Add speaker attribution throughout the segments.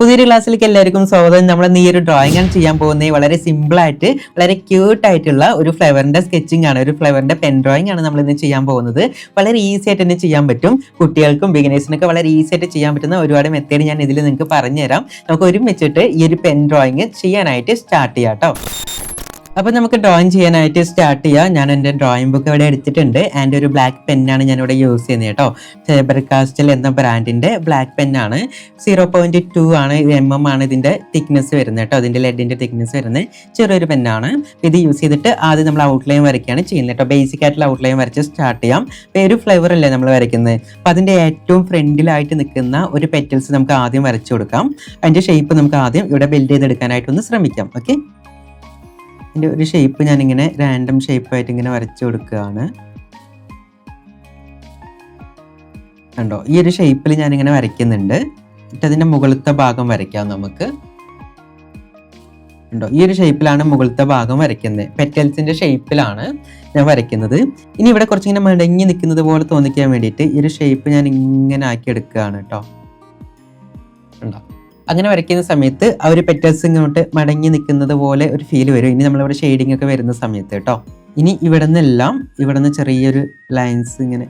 Speaker 1: പുതിയൊരു ക്ലാസ്സിലേക്ക് എല്ലാവർക്കും സ്വാഗതം. നമ്മൾ ഈ ഒരു ഡ്രോയിങ് ആണ് ചെയ്യാൻ പോകുന്നത്. വളരെ സിമ്പിൾ ആയിട്ട് വളരെ ക്യൂട്ട് ആയിട്ടുള്ള ഒരു ഫ്ലവറിന്റെ സ്കെച്ചിങ് ആണ് ഒരു ഫ്ലവറിന്റെ പെൻ ഡ്രോയിങ് ആണ് നമ്മൾ ഇന്ന് ചെയ്യാൻ പോകുന്നത്. വളരെ ഈസി ആയിട്ട് തന്നെ ചെയ്യാൻ പറ്റും. കുട്ടികൾക്കും ബിഗിനേഴ്സിനൊക്കെ വളരെ ഈസി ആയിട്ട് ചെയ്യാൻ പറ്റുന്ന ഒരുപാട് മെത്തേഡ് ഞാൻ ഇതിൽ നിങ്ങൾക്ക് പറഞ്ഞുതരാം. നമുക്ക് ഒരുമിച്ചിട്ട് ഈ ഒരു പെൻ ഡ്രോയിങ് ചെയ്യാനായിട്ട് സ്റ്റാർട്ട് ചെയ്യാം കേട്ടോ അപ്പോൾ നമുക്ക് ഡ്രോയിങ് ചെയ്യാനായിട്ട് സ്റ്റാർട്ട് ചെയ്യാം. ഞാൻ എന്റെ ഡ്രോയിങ് ബുക്ക് ഇവിടെ എടുത്തിട്ടുണ്ട്. ആൻഡ് ഒരു ബ്ലാക്ക് പെന്നാണ് ഞാൻ ഇവിടെ യൂസ് ചെയ്യുന്നത് കേട്ടോ. ഫേബർ കാസ്റ്റൽ എന്ന ബ്രാൻഡിന്റെ ബ്ലാക്ക് പെന്നാണ് സീറോ പോയിന്റ് ടു ആണ് എം എം ആണ് ഇതിന്റെ തിക്നെസ് വരുന്നത് കേട്ടോ. അതിന്റെ ലെഡിന്റെ തിക്നെസ് വരുന്നത്. ചെറിയൊരു പെന്നാണ് ഇത് യൂസ് ചെയ്തിട്ട് ആദ്യം നമ്മൾ ഔട്ട്ലൈൻ വരയ്ക്കുകയാണ് ചെയ്യുന്നത് കേട്ടോ. ബേസിക് ആയിട്ടുള്ള ഔട്ട്ലൈൻ വരച്ച് സ്റ്റാർട്ട് ചെയ്യാം. അപ്പോൾ ഒരു ഫ്ലേവർ അല്ലേ നമ്മൾ വരയ്ക്കുന്നത്? അപ്പോൾ അതിന്റെ ഏറ്റവും ഫ്രണ്ടിലായിട്ട് നിൽക്കുന്ന ഒരു പെറ്റൽസ് നമുക്ക് ആദ്യം വരച്ചു കൊടുക്കാം. അതിന്റെ ഷേപ്പ് നമുക്ക് ആദ്യം ഇവിടെ ബിൽഡ് ചെയ്തെടുക്കാനായിട്ടൊന്ന് ശ്രമിക്കാം. ഓക്കെ അതിന്റെ ഒരു ഷേപ്പ് ഞാനിങ്ങനെ റാൻഡം ഷേപ്പായിട്ട് ഇങ്ങനെ വരച്ചു കൊടുക്കുകയാണ്. കണ്ടോ? ഈ ഒരു ഷേപ്പിൽ ഞാനിങ്ങനെ വരയ്ക്കുന്നുണ്ട്. എന്നിട്ട് അതിന്റെ മുകളിലത്തെ ഭാഗം വരയ്ക്കാം നമുക്ക്. ഉണ്ടോ ഈ ഒരു ഷേപ്പിലാണ് മുകളിലത്തെ ഭാഗം വരയ്ക്കുന്നത്. പെറ്റൽസിന്റെ ഷേപ്പിലാണ് ഞാൻ വരയ്ക്കുന്നത്. ഇനി ഇവിടെ കുറച്ചിങ്ങനെ മടങ്ങി നിൽക്കുന്നത് പോലെ തോന്നിക്കാൻ വേണ്ടിയിട്ട് ഈ ഒരു ഷേപ്പ് ഞാൻ ഇങ്ങനെ ആക്കി എടുക്കുകയാണ് കേട്ടോ. അങ്ങനെ വരയ്ക്കുന്ന സമയത്ത് ആ ഒരു പെറ്റൽസ് ഇങ്ങോട്ട് മടങ്ങി നിൽക്കുന്നത് പോലെ ഒരു ഫീൽ വരും. ഇനി നമ്മളിവിടെ ഷെയ്ഡിങ് ഒക്കെ വരുന്ന സമയത്ത് കേട്ടോ ഇനി ഇവിടെ നിന്നെല്ലാം ഇവിടെ നിന്ന് ചെറിയൊരു ലൈൻസ് ഇങ്ങനെ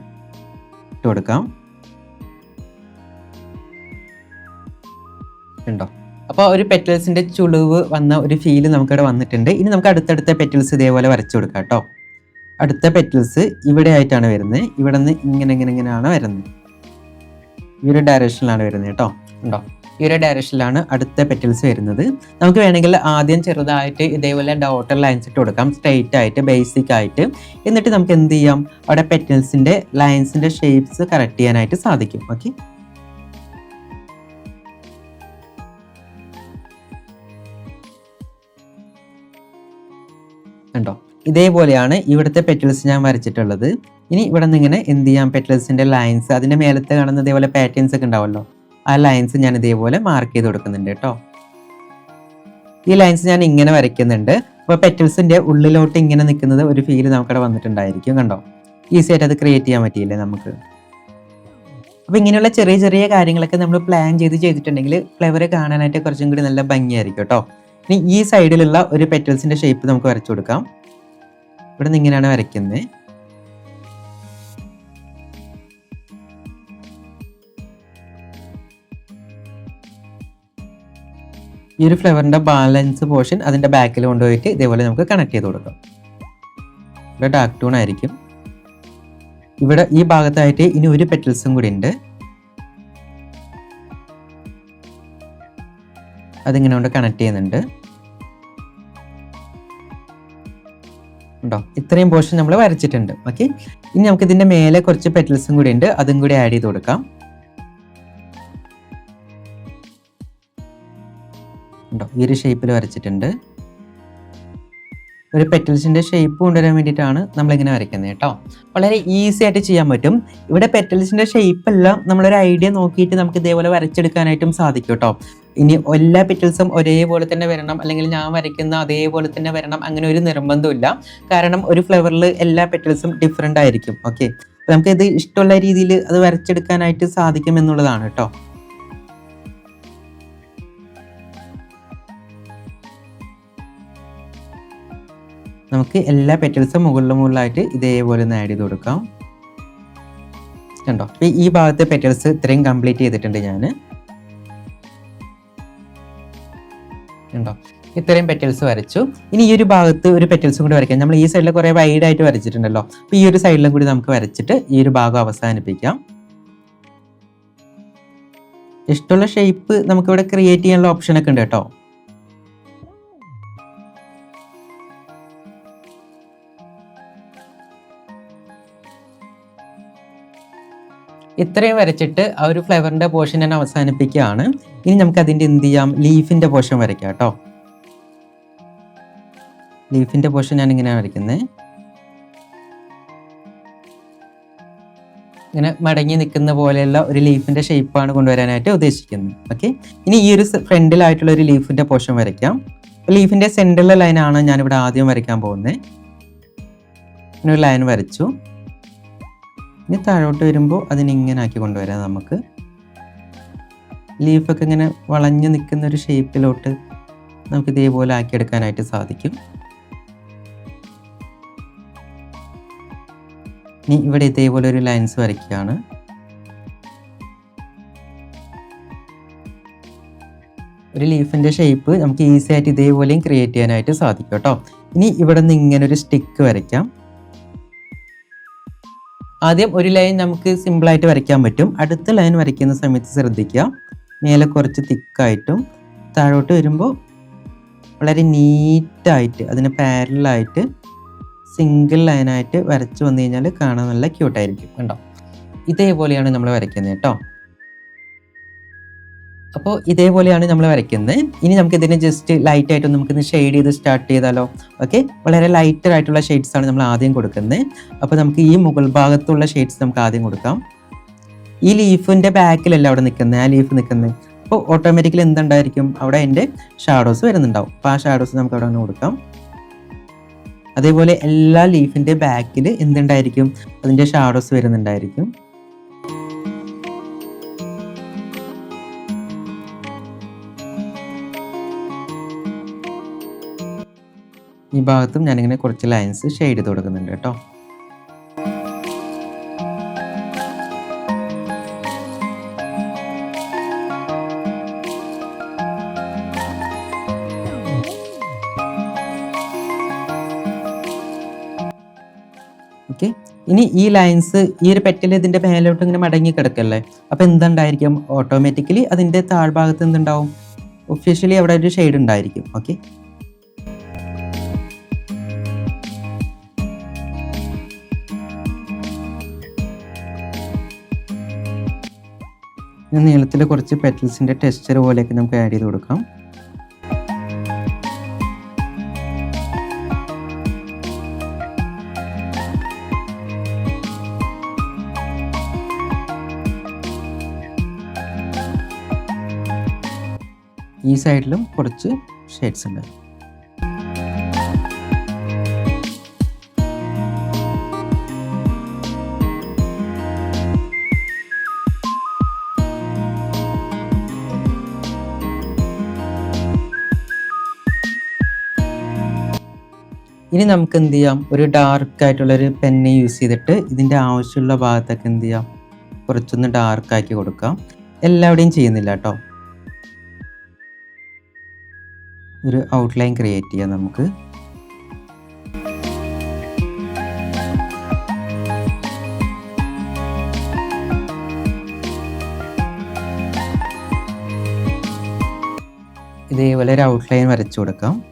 Speaker 1: ഇട്ട് കൊടുക്കാം. ഉണ്ടോ അപ്പോൾ ഒരു പെറ്റൽസിന്റെ ചുളിവ് വന്ന ഒരു ഫീൽ നമുക്കിവിടെ വന്നിട്ടുണ്ട്. ഇനി നമുക്ക് അടുത്തടുത്ത പെറ്റൽസ് ഇതേപോലെ വരച്ചു കൊടുക്കാം കേട്ടോ അടുത്ത പെറ്റൽസ് ഇവിടെ ആയിട്ടാണ് വരുന്നത്. ഇവിടെ നിന്ന് ഇങ്ങനെ ഇങ്ങനെ ഇങ്ങനെയാണ് വരുന്നത്. ഈ ഒരു ഡയറക്ഷനിലാണ് വരുന്നത് കേട്ടോ ഉണ്ടോ ഈ ഒരു ഡയറക്ഷനിലാണ് അടുത്ത പെറ്റൽസ് വരുന്നത്. നമുക്ക് വേണമെങ്കിൽ ആദ്യം ചെറുതായിട്ട് ഇതേപോലെ ഡോട്ടർ ലൈൻസ് ഇട്ട് കൊടുക്കാം. സ്ട്രെയിറ്റ് ആയിട്ട് ബേസിക് ആയിട്ട്. എന്നിട്ട് നമുക്ക് എന്ത് ചെയ്യാം? അവിടെ പെറ്റൽസിന്റെ ലൈൻസിന്റെ ഷേപ്സ് കറക്റ്റ് ചെയ്യാനായിട്ട് സാധിക്കും. ഓക്കെ കണ്ടോ? ഇതേപോലെയാണ് ഇവിടുത്തെ പെറ്റൽസ് ഞാൻ വരച്ചിട്ടുള്ളത്. ഇനി ഇവിടെ നിന്ന് ഇങ്ങനെ എന്ത് ചെയ്യാം? പെറ്റൽസിന്റെ ലൈൻസ് അതിന്റെ മേലത്തെ കാണുന്ന ഇതേപോലെ പാറ്റേൺസ് ഒക്കെ ഉണ്ടാവല്ലോ. ആ ലൈൻസ് ഞാൻ ഇതേപോലെ മാർക്ക് ചെയ്ത് കൊടുക്കുന്നുണ്ട് കേട്ടോ. ഈ ലൈൻസ് ഞാൻ ഇങ്ങനെ വരയ്ക്കുന്നുണ്ട്. അപ്പോൾ പെറ്റൽസിന്റെ ഉള്ളിലോട്ട് ഇങ്ങനെ നിൽക്കുന്നത് ഒരു ഫീൽ നമുക്കവിടെ വന്നിട്ടുണ്ടായിരിക്കും കണ്ടോ? ഈസി ആയിട്ട് അത് ക്രിയേറ്റ് ചെയ്യാൻ പറ്റിയില്ലേ നമുക്ക്? അപ്പോൾ ഇങ്ങനെയുള്ള ചെറിയ ചെറിയ കാര്യങ്ങളൊക്കെ നമ്മൾ പ്ലാൻ ചെയ്ത് ചെയ്തിട്ടുണ്ടെങ്കിൽ ഫ്ലവർ കാണാനായിട്ട് കുറച്ചും കൂടി നല്ല ഭംഗിയായിരിക്കും കേട്ടോ. ഇനി ഈ സൈഡിലുള്ള ഒരു പെറ്റൽസിന്റെ ഷേപ്പ് നമുക്ക് വരച്ചു കൊടുക്കാം. ഇവിടെ നിന്ന് ഇങ്ങനെയാണ് വരയ്ക്കുന്നത് ഈ ഒരു ഫ്ലവറിന്റെ ബാലൻസ് പോർഷൻ അതിന്റെ ബാക്കിൽ കൊണ്ടുപോയിട്ട് ഇതേപോലെ നമുക്ക് കണക്ട് ചെയ്ത് കൊടുക്കാം. ഇവിടെ ഡാർക്ക് ടൂൺ ആയിരിക്കും. ഇവിടെ ഈ ഭാഗത്തായിട്ട് ഇനി ഒരു പെറ്റൽസും കൂടി ഉണ്ട്. അതിങ്ങനെ കൊണ്ട് കണക്ട് ചെയ്യുന്നുണ്ട്. ഉണ്ടോ? ഇത്രയും പോർഷൻ നമ്മൾ വരച്ചിട്ടുണ്ട്. ഓക്കെ ഇനി നമുക്ക് ഇതിന്റെ മേലെ കുറച്ച് പെറ്റൽസും കൂടി ഉണ്ട്. അതും കൂടി ആഡ് ചെയ്ത് കൊടുക്കാം. ഈ ഒരു ഷേപ്പിൽ വരച്ചിട്ടുണ്ട്. ഒരു പെറ്റൽസിന്റെ ഷേപ്പ് കൊണ്ടുവരാൻ വേണ്ടിയിട്ടാണ് നമ്മളിങ്ങനെ വരയ്ക്കുന്നത് കേട്ടോ. വളരെ ഈസി ആയിട്ട് ചെയ്യാൻ പറ്റും. ഇവിടെ പെറ്റൽസിന്റെ ഷേപ്പെല്ലാം നമ്മളൊരു ഐഡിയ നോക്കിയിട്ട് നമുക്ക് ഇതേപോലെ വരച്ചെടുക്കാനായിട്ടും സാധിക്കും കേട്ടോ. ഇനി എല്ലാ പെറ്റൽസും ഒരേപോലെ തന്നെ വരണം. അല്ലെങ്കിൽ ഞാൻ വരയ്ക്കുന്ന അതേപോലെ തന്നെ വരണം. അങ്ങനെ ഒരു നിർബന്ധമില്ല കാരണം ഒരു ഫ്ലവറിൽ എല്ലാ പെറ്റൽസും ഡിഫറെന്റ് ആയിരിക്കും. ഓക്കെ നമുക്ക് ഇത് ഇഷ്ടമുള്ള രീതിയിൽ അത് വരച്ചെടുക്കാനായിട്ട് സാധിക്കും എന്നുള്ളതാണ് കേട്ടോ. നമുക്ക് എല്ലാ പെറ്റൽസും മുകളിലും മുകളിലായിട്ട് ഇതേപോലെ ഒന്ന് ആഡ് ചെയ്ത് കൊടുക്കാം. കണ്ടോ? ഈ ഭാഗത്തെ പെറ്റൽസ് ഇത്രയും കംപ്ലീറ്റ് ചെയ്തിട്ടുണ്ട് ഞാൻ കണ്ടോ? ഇത്രയും പെറ്റൽസ് വരച്ചു. ഇനി ഈ ഒരു ഭാഗത്ത് ഒരു പെറ്റൽസും കൂടി വരയ്ക്കാം. നമ്മൾ ഈ സൈഡിൽ കുറെ വൈഡ് ആയിട്ട് വരച്ചിട്ടുണ്ടല്ലോ. അപ്പോൾ ഈ ഒരു സൈഡിലും കൂടി നമുക്ക് വരച്ചിട്ട് ഈ ഒരു ഭാഗം അവസാനിപ്പിക്കാം. ഇഷ്ടമുള്ള ഷേപ്പ് നമുക്കിവിടെ ക്രിയേറ്റ് ചെയ്യാനുള്ള ഓപ്ഷൻ ഒക്കെ ഉണ്ട് കേട്ടോ. ഇത്രയും വരച്ചിട്ട് ആ ഒരു ഫ്ലവറിന്റെ പോർഷൻ ഞാൻ അവസാനിപ്പിക്കുകയാണ്. ഇനി നമുക്ക് അതിന്റെ എന്ത് ചെയ്യാം? ലീഫിന്റെ പോർഷൻ വരയ്ക്കാം കേട്ടോ. ലീഫിന്റെ പോർഷൻ ഞാൻ ഇങ്ങനെ വരയ്ക്കുന്നത് ഇങ്ങനെ മടങ്ങി നിൽക്കുന്ന പോലെയുള്ള ഒരു ലീഫിന്റെ ഷേപ്പാണ് കൊണ്ടുവരാനായിട്ട് ഉദ്ദേശിക്കുന്നത്. ഓക്കെ ഇനി ഈ ഒരു ഫ്രണ്ടിലായിട്ടുള്ള ഒരു ലീഫിന്റെ പോർഷൻ വരയ്ക്കാം. ലീഫിന്റെ സെൻട്രൽ ലൈനാണ് ഞാനിവിടെ ആദ്യം വരയ്ക്കാൻ പോകുന്നത്. ഒരു ലൈൻ വരച്ചു. ഇനി താഴോട്ട് വരുമ്പോൾ അതിനിങ്ങനെ ആക്കി കൊണ്ടുവരാം നമുക്ക്. ലീഫൊക്കെ ഇങ്ങനെ വളഞ്ഞു നിൽക്കുന്ന ഒരു ഷേപ്പിലോട്ട് നമുക്ക് ഇതേപോലെ ആക്കിയെടുക്കാനായിട്ട് സാധിക്കും. ഇനി ഇവിടെ ഇതേപോലെ ഒരു ലൈൻസ് വരയ്ക്കുകയാണ്. ഒരു ലീഫിന്റെ ഷേപ്പ് നമുക്ക് ഈസി ആയിട്ട് ഇതേപോലെയും ക്രിയേറ്റ് ചെയ്യാനായിട്ട് സാധിക്കും കേട്ടോ. ഇനി ഇവിടെ നിന്ന് ഇങ്ങനെ ഒരു സ്റ്റിക്ക് വരയ്ക്കാം. ആദ്യം ഒരു ലൈൻ നമുക്ക് സിമ്പിളായിട്ട് വരയ്ക്കാൻ പറ്റും. അടുത്ത ലൈൻ വരയ്ക്കുന്ന സമയത്ത് ശ്രദ്ധിക്കുക. മേലെ കുറച്ച് തിക്കായിട്ടും താഴോട്ട് വരുമ്പോൾ വളരെ നീറ്റായിട്ട് അതിന് പാരലായിട്ട് സിംഗിൾ ലൈനായിട്ട് വരച്ച് വന്നു കഴിഞ്ഞാൽ കാണാൻ നല്ല ക്യൂട്ടായിരിക്കും കണ്ടോ? ഇതേപോലെയാണ് നമ്മൾ വരയ്ക്കുന്നത് കേട്ടോ. അപ്പോൾ ഇതേപോലെയാണ് നമ്മൾ വരയ്ക്കുന്നത്. ഇനി നമുക്ക് ഇതിനെ ജസ്റ്റ് ലൈറ്റ് ആയിട്ട് നമുക്കിന്ന് ഷെയ്ഡ് ചെയ്ത് സ്റ്റാർട്ട് ചെയ്താലോ? ഓക്കെ വളരെ ലൈറ്റർ ആയിട്ടുള്ള ഷെയ്ഡ്സ് ആണ് നമ്മൾ ആദ്യം കൊടുക്കുന്നത്. അപ്പോൾ നമുക്ക് ഈ മുകൾ ഭാഗത്തുള്ള ഷെയ്ഡ്സ് നമുക്ക് ആദ്യം കൊടുക്കാം. ഈ ലീഫിന്റെ ബാക്കിലല്ല അവിടെ നിൽക്കുന്നത്? ആ ലീഫ് നിൽക്കുന്നത്. അപ്പോൾ ഓട്ടോമാറ്റിക്കലി എന്തുണ്ടായിരിക്കും? അവിടെ അതിന്റെ ഷാഡോസ് വരുന്നുണ്ടാവും. അപ്പോൾ ആ ഷാഡോസ് നമുക്ക് അവിടെ നിന്ന് കൊടുക്കാം. അതേപോലെ എല്ലാ ലീഫിന്റെ ബാക്കിൽ എന്തുണ്ടായിരിക്കും? അതിന്റെ ഷാഡോസ് വരുന്നുണ്ടായിരിക്കും. ഈ ഭാഗത്തും ഞാനിങ്ങനെ കുറച്ച് ലൈൻസ് ഷെയ്ഡ് ചെയ്ത് കൊടുക്കുന്നുണ്ട് കേട്ടോ. ഇനി ഈ ലൈൻസ് ഈ ഒരു പെറ്റൽ ഇതിന്റെ മേലോട്ട് ഇങ്ങനെ മടങ്ങി കിടക്കല്ലേ? അപ്പോൾ എന്തുണ്ടായിരിക്കും? ഓട്ടോമാറ്റിക്കലി അതിന്റെ താഴ്ഭാഗത്ത് എന്തുണ്ടാവും? ഒഫീഷ്യലി അവിടെ ഒരു ഷെയ്ഡ് ഉണ്ടായിരിക്കും. ഓക്കെ നീളത്തിൽ കുറച്ച് പെറ്റൽസിന്റെ ടെക്സ്ചർ പോലെയൊക്കെ നമുക്ക് ആഡ് ചെയ്ത് കൊടുക്കാം. ഈ സൈഡിലും കുറച്ച് ഷെയ്ഡ്സ് ഉണ്ട്. ഇനി നമുക്ക് എന്ത് ചെയ്യാം? ഒരു ഡാർക്ക് ആയിട്ടുള്ള ഒരു പെന്ന് യൂസ് ചെയ്തിട്ട് ഇതിന്റെ ആവശ്യമുള്ള ഭാഗത്തൊക്കെ എന്ത് ചെയ്യാം? കുറച്ചൊന്ന് ഡാർക്കാക്കി കൊടുക്കാം. എല്ലാവിടെയും ചെയ്യുന്നില്ല കേട്ടോ. ഒരു ഔട്ട്ലൈൻ ക്രിയേറ്റ് ചെയ്യാം നമുക്ക്. ഇതേപോലെ ഒരു ഔട്ട്ലൈൻ വരച്ചു കൊടുക്കാം.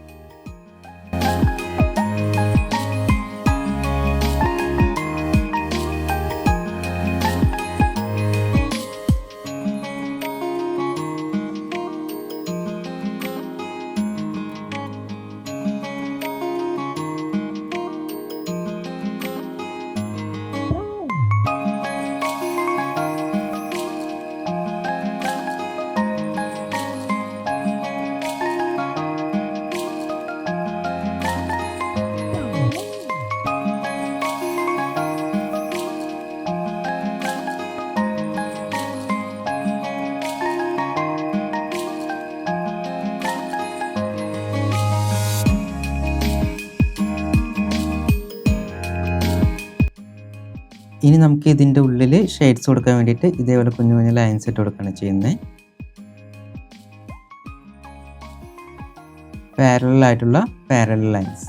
Speaker 1: ഇനി നമുക്ക് ഇതിന്റെ ഉള്ളിൽ ഷെയ്ഡ്സ് കൊടുക്കാൻ വേണ്ടിയിട്ട് ഇതേപോലെ കുഞ്ഞു കുഞ്ഞു ലൈൻസ് ഇട്ട് കൊടുക്കുകയാണ് ചെയ്യുന്നത് പാരലായിട്ടുള്ള പാരൽ ലൈൻസ്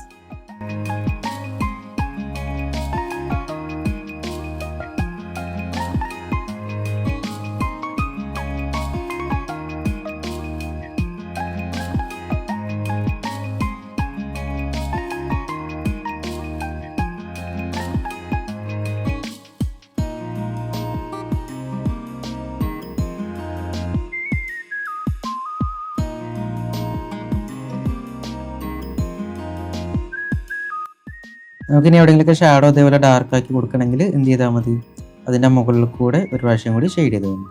Speaker 1: നമുക്കിനി എവിടെയെങ്കിലുമൊക്കെ ഷാഡോ അതേപോലെ ഡാർക്ക് ആക്കി കൊടുക്കണമെങ്കിൽ എന്ത് ചെയ്താൽ മതി? അതിന്റെ മുകളിൽ കൂടെ ഒരു പ്രാവശ്യം കൂടി ഷെയ്ഡ് ചെയ്ത് തന്നു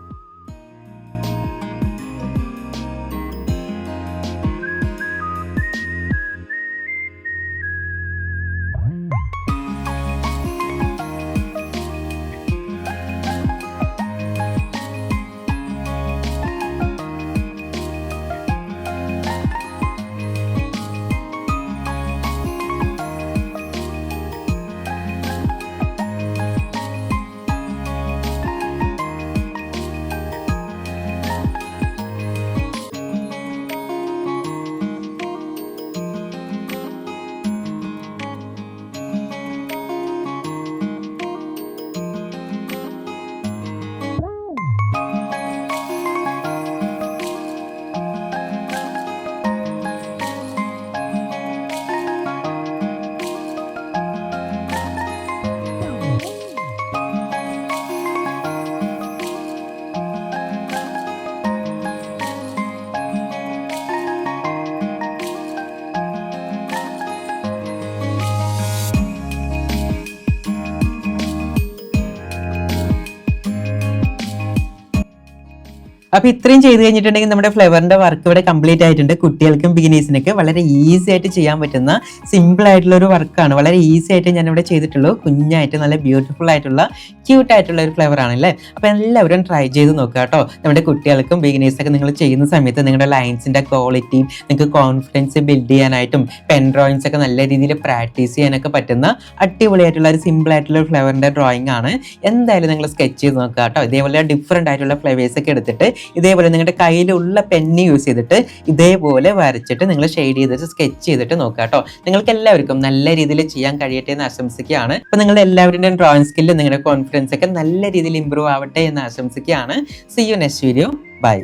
Speaker 1: അപ്പൊ ഇത്രയും ചെയ്ത് കഴിഞ്ഞിട്ടുണ്ടെങ്കിൽ നമ്മുടെ ഫ്ലവറിന്റെ വർക്ക് ഇവിടെ കംപ്ലീറ്റ് ആയിട്ടുണ്ട്. കുട്ടികൾക്കും ബിഗിനേഴ്സിനൊക്കെ വളരെ ഈസി ആയിട്ട് ചെയ്യാൻ പറ്റുന്ന സിമ്പിൾ ആയിട്ടുള്ള ഒരു വർക്കാണ്. വളരെ ഈസി ആയിട്ട് ഞാൻ ഇവിടെ ചെയ്തിട്ടുള്ളൂ. കുഞ്ഞായിട്ട് നല്ല ബ്യൂട്ടിഫുൾ ആയിട്ടുള്ള ക്യൂട്ട് ആയിട്ടുള്ള ഒരു ഫ്ലവർ ആണല്ലേ അപ്പൊ എല്ലാവരും ട്രൈ ചെയ്ത് നോക്കുക കേട്ടോ. നമ്മുടെ കുട്ടികൾക്കും ബിഗിനേഴ്സൊക്കെ നിങ്ങൾ ചെയ്യുന്ന സമയത്ത് നിങ്ങളുടെ ലൈൻസിന്റെ ക്വാളിറ്റിയും നിങ്ങൾക്ക് കോൺഫിഡൻസ് ബിൽഡ് ചെയ്യാനായിട്ടും പെൻ ഡ്രോയിങ്സ് ഒക്കെ നല്ല രീതിയിൽ പ്രാക്ടീസ് ചെയ്യാനൊക്കെ പറ്റുന്ന അടിപൊളിയായിട്ടുള്ള ഒരു സിമ്പിൾ ആയിട്ടുള്ള ഫ്ലവറിന്റെ ഡ്രോയിങ് ആണ്. എന്തായാലും നിങ്ങൾ സ്കെച്ച് ചെയ്ത് നോക്കുക കേട്ടോ. ഇതേപോലെ ഡിഫറെന്റ് ആയിട്ടുള്ള ഫ്ലവേഴ്സ് ഒക്കെ എടുത്തിട്ട് ഇതേപോലെ നിങ്ങളുടെ കയ്യിലുള്ള പെന്ന് യൂസ് ചെയ്തിട്ട് ഇതേപോലെ വരച്ചിട്ട് നിങ്ങൾ ഷെയ്ഡ് ചെയ്തിട്ട് സ്കെച്ച് ചെയ്തിട്ട് നോക്കുക കേട്ടോ നിങ്ങൾക്ക് എല്ലാവർക്കും നല്ല രീതിയിൽ ചെയ്യാൻ കഴിയട്ടെ എന്ന് ആശംസിക്കുകയാണ്. അപ്പൊ നിങ്ങൾ എല്ലാവരുടെയും ഡ്രോയിങ് സ്കില്ലും നിങ്ങളുടെ കോൺഫിഡൻസ് ഒക്കെ നല്ല രീതിയിൽ ഇമ്പ്രൂവ് ആവട്ടെ എന്ന് ആശംസിക്കുകയാണ്. See you next video bye